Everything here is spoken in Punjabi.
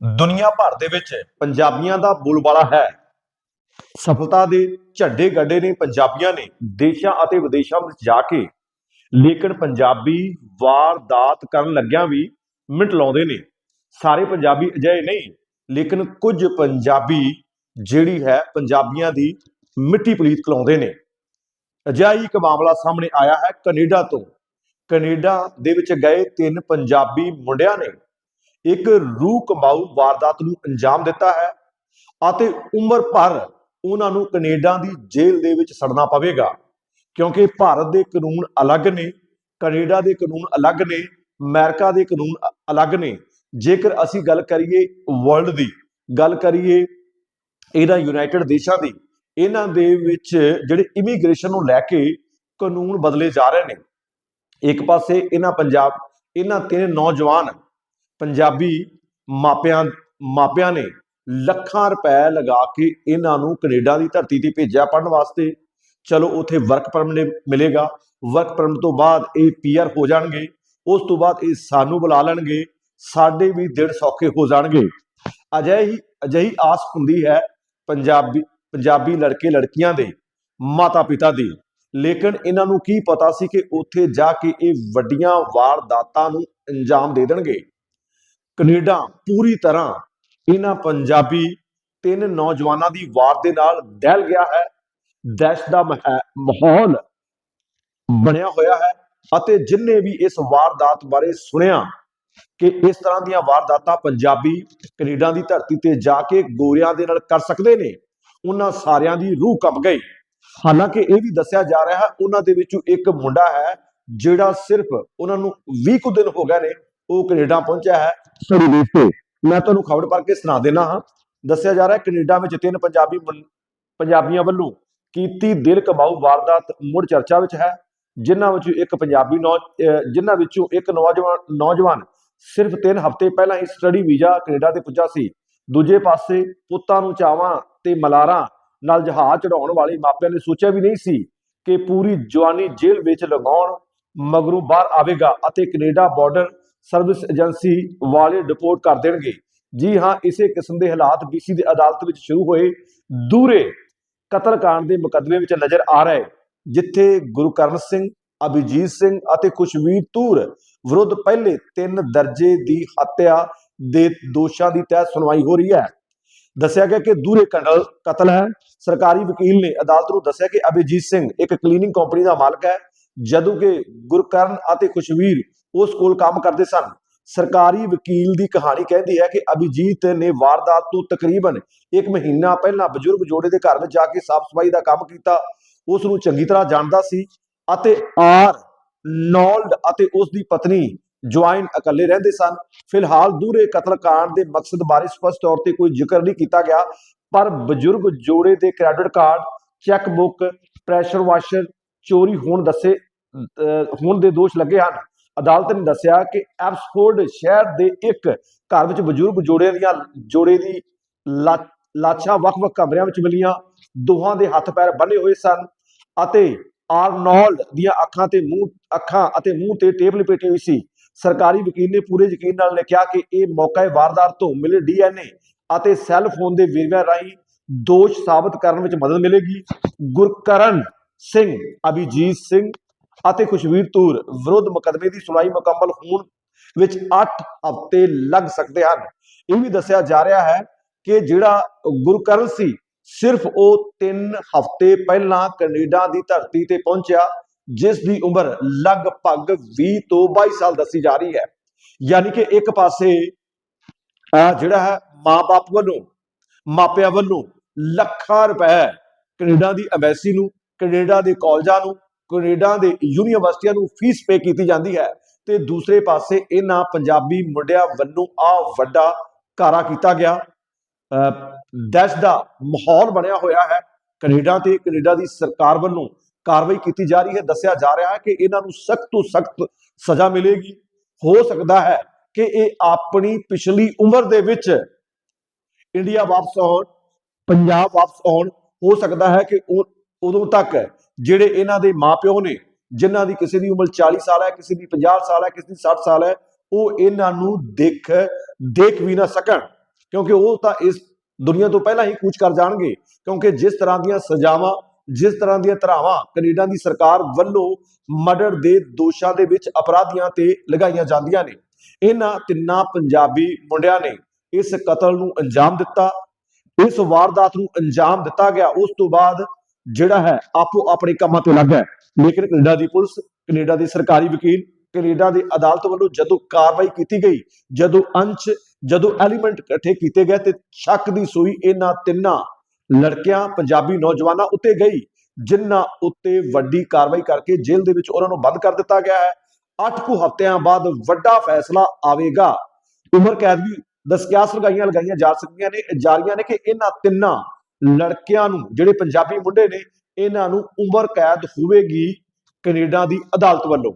ਦੁਨੀਆ ਭਰ ਦੇ ਵਿੱਚ ਪੰਜਾਬੀਆਂ ਦਾ ਬੋਲਬਾਲਾ ਹੈ। ਸਫਲਤਾ ਦੇ ਝੰਡੇ ਗੱਡੇ ਨੇ ਪੰਜਾਬੀਆਂ ਨੇ ਦੇਸ਼ਾਂ ਅਤੇ ਵਿਦੇਸ਼ਾਂ ਵਿੱਚ ਜਾ ਕੇ, ਲੇਕਿਨ ਪੰਜਾਬੀ ਵਾਰਦਾਤ ਕਰਨ ਲੱਗਿਆਂ ਵੀ ਮਿੰਟ ਲਾਉਂਦੇ ਨੇ। ਸਾਰੇ ਪੰਜਾਬੀ ਅਜਿਹੇ ਨਹੀਂ, ਲੇਕਿਨ ਕੁਝ ਪੰਜਾਬੀ ਜਿਹੜੀ ਹੈ, ਪੰਜਾਬੀਆਂ ਦੀ ਮਿੱਟੀ ਪਲੀਤ ਕਲਾਉਂਦੇ ਨੇ। ਅਜਿਹਾ ਹੀ ਇੱਕ ਮਾਮਲਾ ਸਾਹਮਣੇ ਆਇਆ ਹੈ ਕੈਨੇਡਾ ਤੋਂ। ਕੈਨੇਡਾ ਦੇ ਵਿੱਚ ਗਏ ਤਿੰਨ ਪੰਜਾਬੀ ਮੁੰਡਿਆਂ ਨੇ ਇੱਕ ਰੂਹ ਕਮਾਊ ਵਾਰਦਾਤ ਨੂੰ ਅੰਜਾਮ ਦਿੱਤਾ ਹੈ ਅਤੇ ਉਮਰ ਭਰ ਉਹਨਾਂ ਨੂੰ ਕੈਨੇਡਾ ਦੀ ਜੇਲ੍ਹ ਦੇ ਵਿੱਚ ਸੜਨਾ ਪਵੇਗਾ। ਕਿਉਂਕਿ ਭਾਰਤ ਦੇ ਕਾਨੂੰਨ ਅਲੱਗ ਨੇ, ਕੈਨੇਡਾ ਦੇ ਕਾਨੂੰਨ ਅਲੱਗ ਨੇ, ਅਮਰੀਕਾ ਦੇ ਕਾਨੂੰਨ ਅਲੱਗ ਨੇ। ਜੇਕਰ ਅਸੀਂ ਗੱਲ ਕਰੀਏ ਵਰਲਡ ਦੀ, ਗੱਲ ਕਰੀਏ ਇਹਦਾ ਯੂਨਾਈਟਿਡ ਦੇਸ਼ਾਂ ਦੀ, ਇਹਨਾਂ ਦੇ ਵਿੱਚ ਜਿਹੜੇ ਇਮੀਗ੍ਰੇਸ਼ਨ ਨੂੰ ਲੈ ਕੇ ਕਾਨੂੰਨ ਬਦਲੇ ਜਾ ਰਹੇ ਨੇ। ਇੱਕ ਪਾਸੇ ਇਹਨਾਂ ਪੰਜਾਬ, ਇਹਨਾਂ ਤਿੰਨ ਨੌਜਵਾਨ ਪੰਜਾਬੀ ਮਾਪਿਆਂ ਮਾਪਿਆਂ ਨੇ ਲੱਖਾਂ ਰੁਪਏ ਲਗਾ ਕੇ ਇਹਨਾਂ ਨੂੰ ਕੈਨੇਡਾ ਦੀ ਧਰਤੀ ਤੇ ਭੇਜਿਆ ਪੜਨ ਵਾਸਤੇ। ਚਲੋ, ਉੱਥੇ ਵਰਕ ਪਰਮਿਟ ਮਿਲੇਗਾ। ਵਰਕ ਪਰਮਿਟ ਤੋਂ ਬਾਅਦ ਇਹ ਪੀਆਰ ਹੋ ਜਾਣਗੇ। ਉਸ ਤੋਂ ਬਾਅਦ ਇਹ ਸਾਨੂੰ ਬੁਲਾ ਲੈਣਗੇ। ਸਾਡੇ ਵੀ ਦਿਨ ਸੌਖੇ ਹੋ ਜਾਣਗੇ। ਅਜਿਹੀ ਅਜਿਹੀ ਆਸ ਹੁੰਦੀ ਹੈ ਪੰਜਾਬੀ ਪੰਜਾਬੀ ਲੜਕੇ ਲੜਕੀਆਂ ਦੇ, ਮਾਤਾ ਪਿਤਾ ਦੀ। ਲੇਕਿਨ ਇਹਨਾਂ ਨੂੰ ਕੀ ਪਤਾ ਸੀ ਕਿ ਉੱਥੇ ਜਾ ਕੇ ਇਹ ਵੱਡੀਆਂ ਵਾਰਦਾਤਾਂ ਨੂੰ ਅੰਜਾਮ ਦੇ ਦੇਣਗੇ? ਕੈਨੇਡਾ ਪੂਰੀ ਤਰ੍ਹਾਂ ਇਹਨਾਂ ਪੰਜਾਬੀ ਤਿੰਨ ਨੌਜਵਾਨਾਂ ਦੀ ਵਾਰ ਦੇ ਨਾਲ ਦਹਿਲ ਗਿਆ ਹੈ। ਦਹਿਸ਼ਤ ਦਾ ਮਹ- ਮਾਹੌਲ ਬਣਿਆ ਹੋਇਆ ਹੈ ਅਤੇ ਜਿਨਨੇ ਵੀ ਇਸ ਵਾਰਦਾਤ ਬਾਰੇ ਸੁਣਿਆ ਕਿ ਇਸ ਤਰ੍ਹਾਂ ਦੀਆਂ ਵਾਰਦਾਤਾਂ ਪੰਜਾਬੀ ਕੈਨੇਡਾ ਦੀ ਧਰਤੀ ਤੇ ਜਾ ਕੇ ਗੋਰਿਆਂ ਦੇ ਨਾਲ ਕਰ ਸਕਦੇ ਨੇ, ਉਹਨਾਂ ਸਾਰਿਆਂ ਦੀ ਰੂਹ ਕੰਬ ਗਈ। ਹਾਲਾਂਕਿ ਇਹ ਵੀ ਦੱਸਿਆ ਜਾ ਰਿਹਾ ਹੈ, ਉਹਨਾਂ ਦੇ ਵਿੱਚੋਂ ਇੱਕ ਮੁੰਡਾ ਹੈ ਜਿਹੜਾ ਸਿਰਫ ਉਹਨਾਂ ਨੂੰ 20 ਕੁ ਦਿਨ ਹੋ ਗਏ ਨੇ, ਉਹ ਕੈਨੇਡਾ ਪਹੁੰਚਿਆ ਹੈ। ਸਰੀ ਦੇਸ਼ ਤੇ ਮੈਂ ਤੁਹਾਨੂੰ ਖਬਰ ਪੜ੍ਹ ਕੇ ਸੁਣਾ ਦੇਣਾ ਹਾਂ। ਦੱਸਿਆ ਜਾ ਰਿਹਾ ਕੈਨੇਡਾ ਵਿੱਚ ਤਿੰਨ ਪੰਜਾਬੀ ਪੰਜਾਬੀਆਂ ਵੱਲੋਂ ਕੀਤੀ ਦਿਲ ਕਮਾਊ ਵਾਰਦਾਤ ਮੁੜ ਚਰਚਾ ਵਿੱਚ ਹੈ, ਜਿਨ੍ਹਾਂ ਵਿੱਚੋਂ ਇੱਕ ਪੰਜਾਬੀ ਜਿਨ੍ਹਾਂ ਵਿੱਚੋਂ ਇੱਕ ਨੌਜਵਾਨ ਨੌਜਵਾਨ ਸਿਰਫ 3 ਹਫ਼ਤੇ ਪਹਿਲਾਂ ਹੀ ਸਟੱਡੀ ਵੀਜ਼ਾ ਕੈਨੇਡਾ ਤੇ ਪੁੱਜਾ ਸੀ। ਦੂਜੇ ਪਾਸੇ ਪੁੱਤਾਂ ਨੂੰ ਚਾਵਾਂ ਤੇ ਮਲਾਰਾਂ ਨਾਲ ਜਹਾਜ਼ ਚੜਾਉਣ ਵਾਲੇ ਮਾਪਿਆਂ ਨੇ ਸੋਚਿਆ ਵੀ ਨਹੀਂ ਸੀ ਕਿ ਪੂਰੀ ਜਵਾਨੀ ਜੇਲ੍ਹ ਵਿੱਚ ਲਗਾਉਣ ਮਗਰੋਂ ਬਾਹਰ ਆਵੇਗਾ ਅਤੇ ਕੈਨੇਡਾ ਬਾਰਡਰ ਸਰਵਿਸ ਏਜੰਸੀ ਵਾਲੇ ਰਿਪੋਰਟ ਕਰ ਦੇਣਗੇ। ਜੀ ਹਾਂ, ਇਸੇ ਕਿਸਮ ਦੇ ਹਾਲਾਤ ਬੀਸੀ ਦੀ ਅਦਾਲਤ ਵਿੱਚ ਸ਼ੁਰੂ ਹੋਏ, ਦੂਰੇ ਕਤਲकांड ਦੇ ਮੁਕੱਦਮੇ ਵਿੱਚ ਨਜ਼ਰ ਆ ਰਹੇ, ਜਿੱਥੇ ਗੁਰਕਰਨ ਸਿੰਘ, ਅਭਿਜੀਤ ਸਿੰਘ ਅਤੇ ਖੁਸ਼ਵੀਰ ਤੂਰ ਵਿਰੁੱਧ ਪਹਿਲੇ ਤਿੰਨ ਦਰਜੇ ਦੀ ਹੱਤਿਆ ਦੇ ਦੋਸ਼ਾਂ ਦੀ ਤਹਿ ਸੁਣਵਾਈ ਹੋ ਰਹੀ ਹੈ। ਦੱਸਿਆ ਗਿਆ ਕਿ ਦੂਰੇ ਕਤਲ ਕਤਲ ਹੈ। ਸਰਕਾਰੀ ਵਕੀਲ ਨੇ ਅਦਾਲਤ ਨੂੰ ਦੱਸਿਆ ਕਿ ਅਭਿਜੀਤ ਸਿੰਘ ਇੱਕ ਕਲੀਨਿੰਗ ਕੰਪਨੀ ਦਾ ਮਾਲਕ ਹੈ, ਜਦੋਂ ਕਿ ਗੁਰਕਰਨ ਅਤੇ ਖੁਸ਼ਵੀਰ ਉਸ ਕੋਲ ਕੰਮ ਕਰਦੇ ਸਨ। ਸਰਕਾਰੀ ਵਕੀਲ ਦੀ ਕਹਾਣੀ ਕਹਿੰਦੀ ਹੈ ਕਿ ਅਭਿਜੀਤ ਨੇ ਵਾਰਦਾਤ ਤੋਂ ਤਕਰੀਬਨ ਇੱਕ ਮਹੀਨਾ ਪਹਿਲਾਂ ਬਜ਼ੁਰਗ ਜੋੜੇ ਦੇ ਘਰ ਵਿੱਚ ਜਾ ਕੇ ਸਾਫ਼ ਸਫ਼ਾਈ ਦਾ ਕੰਮ ਕੀਤਾ। ਉਸ ਨੂੰ ਚੰਗੀ ਤਰ੍ਹਾਂ ਜਾਣਦਾ ਸੀ ਅਤੇ ਆਰ ਨੌਲਡ ਅਤੇ ਉਸ ਦੀ ਪਤਨੀ ਜੁਆਇਨ ਇਕੱਲੇ ਰਹਿੰਦੇ ਸਨ। ਫਿਲਹਾਲ ਦੂਰੇ ਕਤਲकांड ਦੇ ਮਕਸਦ ਬਾਰੇ ਸਪਸ਼ਟ ਤੌਰ ਤੇ ਕੋਈ ਜ਼ਿਕਰ ਨਹੀਂ ਕੀਤਾ ਗਿਆ, ਪਰ ਬਜ਼ੁਰਗ ਜੋੜੇ ਦੇ credit card cheque book pressure washer, ਚੋਰੀ ਹੋਣ ਦੱਸੇ, ਅਹ, ਹੋਣ ਦੇ ਦੋਸ਼ ਲੱਗੇ ਹਨ। ਅਦਾਲਤ ਨੇ ਦੱਸਿਆ ਕਿ ਐਪਸਫੋਰਡ ਸ਼ਹਿਰ ਦੇ ਇੱਕ ਘਰ ਵਿੱਚ ਬਜ਼ੁਰਗ ਜੋੜੇ ਦੀਆਂ ਜੋੜੇ ਦੀ ਲਾਸ਼ਾਂ ਵੱਖ-ਵੱਖ ਕਮਰਿਆਂ ਵਿੱਚ ਮਿਲੀਆਂ। ਦੋਹਾਂ ਦੇ ਹੱਥ ਪੈਰ ਬੰਨੇ ਹੋਏ ਸਨ ਅਤੇ ਆਰਨੋਲਡ ਦੀਆਂ ਅੱਖਾਂ ਤੇ ਮੂੰਹ, ਅੱਖਾਂ ਅਤੇ ਮੂੰਹ ਤੇ ਟੇਪ ਲਪੇਟੀ ਹੋਈ ਸੀ। ਸਰਕਾਰੀ ਵਕੀਲ ਨੇ ਪੂਰੇ ਯਕੀਨ ਨਾਲ ਲਿਖਿਆ ਕਿ ਇਹ ਮੌਕੇ ਵਾਰਦਾਤ ਤੋਂ ਮਿਲੇ ਡੀਐਨਏ ਅਤੇ ਸੈੱਲ ਫੋਨ ਦੇ ਵੇਰਵਿਆਂ ਰਾਹੀਂ ਦੋਸ਼ ਸਾਬਤ ਕਰਨ ਵਿੱਚ ਮਦਦ ਮਿਲੇਗੀ। ਗੁਰਕਰਨ ਸਿੰਘ, ਅਭਿਜੀਤ ਸਿੰਘ ਅਤੇ ਖੁਸ਼ਵੀਰ ਤੂਰ ਵਿਰੁੱਧ ਮੁਕੱਦਮੇ ਦੀ ਸੁਣਾਈ ਮੁਕੰਮਲ ਹੋਣ ਵਿੱਚ 8 ਹਫ਼ਤੇ ਲੱਗ ਸਕਦੇ ਹਨ। ਇਹ ਵੀ ਦੱਸਿਆ ਜਾ ਰਿਹਾ ਹੈ ਕਿ ਜਿਹੜਾ ਗੁਰਕਰਨ ਸੀ, ਸਿਰਫ ਉਹ 3 ਹਫ਼ਤੇ ਪਹਿਲਾਂ ਕੈਨੇਡਾ ਦੀ ਧਰਤੀ ਤੇ ਪਹੁੰਚਿਆ, ਜਿਸ ਦੀ ਉਮਰ ਲਗਭਗ 20 ਤੋਂ 22 ਸਾਲ ਦੱਸੀ ਜਾ ਰਹੀ ਹੈ। ਯਾਨੀ ਕਿ ਇੱਕ ਪਾਸੇ ਆ ਜਿਹੜਾ ਹੈ ਮਾਪੇ ਵੱਲੋਂ, ਮਾਪਿਆਂ ਵੱਲੋਂ ਲੱਖਾਂ ਰੁਪਏ ਕੈਨੇਡਾ ਦੀ ਐਮਬੈਸੀ ਨੂੰ, ਕੈਨੇਡਾ ਦੇ ਕਾਲਜਾਂ ਨੂੰ ਕੈਨੇਡਾ ਦੇ ਯੂਨੀਵਰਸਿਟੀਆਂ ਨੂੰ ਫੀਸ ਪੇ ਕੀਤੀ ਜਾਂਦੀ ਹੈ ਤੇ ਦੂਸਰੇ ਪਾਸੇ ਇਹਨਾਂ ਪੰਜਾਬੀ ਮੁੰਡਿਆਂ ਵੱਲੋਂ ਆ ਵੱਡਾ ਕਾਰਾ ਕੀਤਾ ਗਿਆ। ਅਹ ਦਹਿਸ਼ਤ ਦਾ ਮਾਹੌਲ ਬਣਿਆ ਹੋਇਆ ਹੈ। ਕੈਨੇਡਾ ਤੇ ਕੈਨੇਡਾ ਦੀ ਸਰਕਾਰ ਵੱਲੋਂ ਕਾਰਵਾਈ ਕੀਤੀ ਜਾ ਰਹੀ ਹੈ। ਦੱਸਿਆ ਜਾ ਰਿਹਾ ਹੈ ਕਿ ਇਹਨਾਂ ਨੂੰ ਸਖਤ ਤੋਂ ਸਖਤ ਸਜ਼ਾ ਮਿਲੇਗੀ। ਹੋ ਸਕਦਾ ਹੈ ਕਿ ਇਹ ਆਪਣੀ ਪਿਛਲੀ ਉਮਰ ਦੇ ਵਿੱਚ ਇੰਡੀਆ ਵਾਪਸ ਆਉਣ, ਪੰਜਾਬ ਵਾਪਸ ਆਉਣ। ਹੋ ਸਕਦਾ ਹੈ ਕਿ ਉਹ ਉਦੋਂ ਤੱਕ ਜਿਹੜੇ ਇਹਨਾਂ ਦੇ ਮਾਪਿਓ ਨੇ, ਜਿਨ੍ਹਾਂ ਦੀ ਕਿਸੇ ਦੀ ਉਮਰ 40 ਸਾਲ ਹੈ, ਕਿਸੇ ਦੀ 50 ਸਾਲ ਹੈ, ਕਿਸੇ ਦੀ 60 ਸਾਲ ਹੈ, ਉਹ ਇਹਨਾਂ ਨੂੰ ਦੇਖ ਦੇਖ ਵੀ ਨਾ ਸਕਣ। ਕਿਉਂਕਿ ਉਹ ਤਾਂ ਇਸ ਦੁਨੀਆ ਤੋਂ ਪਹਿਲਾਂ ਹੀ ਕੂਚ ਕਰ ਜਾਣਗੇ। ਕਿਉਂਕਿ ਜਿਸ ਤਰ੍ਹਾਂ ਦੀਆਂ ਸਜ਼ਾਵਾਂ, ਜਿਸ ਤਰ੍ਹਾਂ ਦੀਆਂ ਧਾਰਾਵਾਂ ਕੈਨੇਡਾ ਦੀ ਸਰਕਾਰ ਵੱਲੋਂ ਮਰਡਰ ਦੇ ਦੋਸ਼ਾਂ ਦੇ ਵਿੱਚ ਅਪਰਾਧੀਆਂ ਤੇ ਲਗਾਈਆਂ ਜਾਂਦੀਆਂ ਨੇ। ਇਹਨਾਂ ਤਿੰਨਾਂ ਪੰਜਾਬੀ ਮੁੰਡਿਆਂ ਨੇ ਇਸ ਕਤਲ ਨੂੰ ਅੰਜਾਮ ਦਿੱਤਾ। ਇਸ ਵਾਰਦਾਤ ਨੂੰ ਅੰਜਾਮ ਦਿੱਤਾ ਗਿਆ। ਉਸ ਤੋਂ ਬਾਅਦ ਜਿਹੜਾ ਹੈ, ਆਪੋ ਆਪਣੇ ਕੰਮਾਂ ਤੇ ਲੱਗ ਹੈ। ਲੇਕਿਨ ਕੈਨੇਡਾ ਦੀ ਪੁਲਿਸ, ਕੈਨੇਡਾ ਦੇ ਸਰਕਾਰੀ ਵਕੀਲ, ਕੈਨੇਡਾ ਦੇ ਅਦਾਲਤ ਵੱਲੋਂ ਜਦੋਂ ਕਾਰਵਾਈ ਕੀਤੀ ਗਈ, ਜਦੋਂ ਅੰਸ਼, ਜਦੋਂ ਐਲੀਮੈਂਟ ਇਕੱਠੇ ਕੀਤੇ ਗਏ ਤੇ ਸ਼ੱਕ ਦੀ ਸੂਈ ਇਹਨਾਂ ਤਿੰਨਾਂ ਲੜਕਿਆਂ, ਪੰਜਾਬੀ ਨੌਜਵਾਨਾਂ ਉੱਤੇ ਗਈ, ਜਿਨ੍ਹਾਂ ਉੱਤੇ ਵੱਡੀ ਕਾਰਵਾਈ ਕਰਕੇ ਜੇਲ੍ਹ ਦੇ ਵਿੱਚ ਉਹਨਾਂ ਨੂੰ ਬੰਦ ਕਰ ਦਿੱਤਾ ਗਿਆ ਹੈ। 8 ਕੁ ਹਫ਼ਤਿਆਂ ਬਾਅਦ ਵੱਡਾ ਫੈਸਲਾ ਆਵੇਗਾ। ਉਮਰ ਕੈਦ ਵੀ ਦਸਕਿਆਸ ਲਗਾਈਆਂ ਲਗਾਈਆਂ ਜਾ ਸਕਦੀਆਂ ਨੇ ਜਾ ਰਹੀਆਂ ਨੇ ਕਿ ਇਹਨਾਂ ਤਿੰਨਾਂ ਲੜਕਿਆਂ ਨੂੰ, ਜਿਹੜੇ ਪੰਜਾਬੀ ਮੁੰਡੇ ਨੇ, ਇਹਨਾਂ ਨੂੰ ਉਮਰ ਕੈਦ ਹੋਵੇਗੀ ਕੈਨੇਡਾ ਦੀ ਅਦਾਲਤ ਵੱਲੋਂ।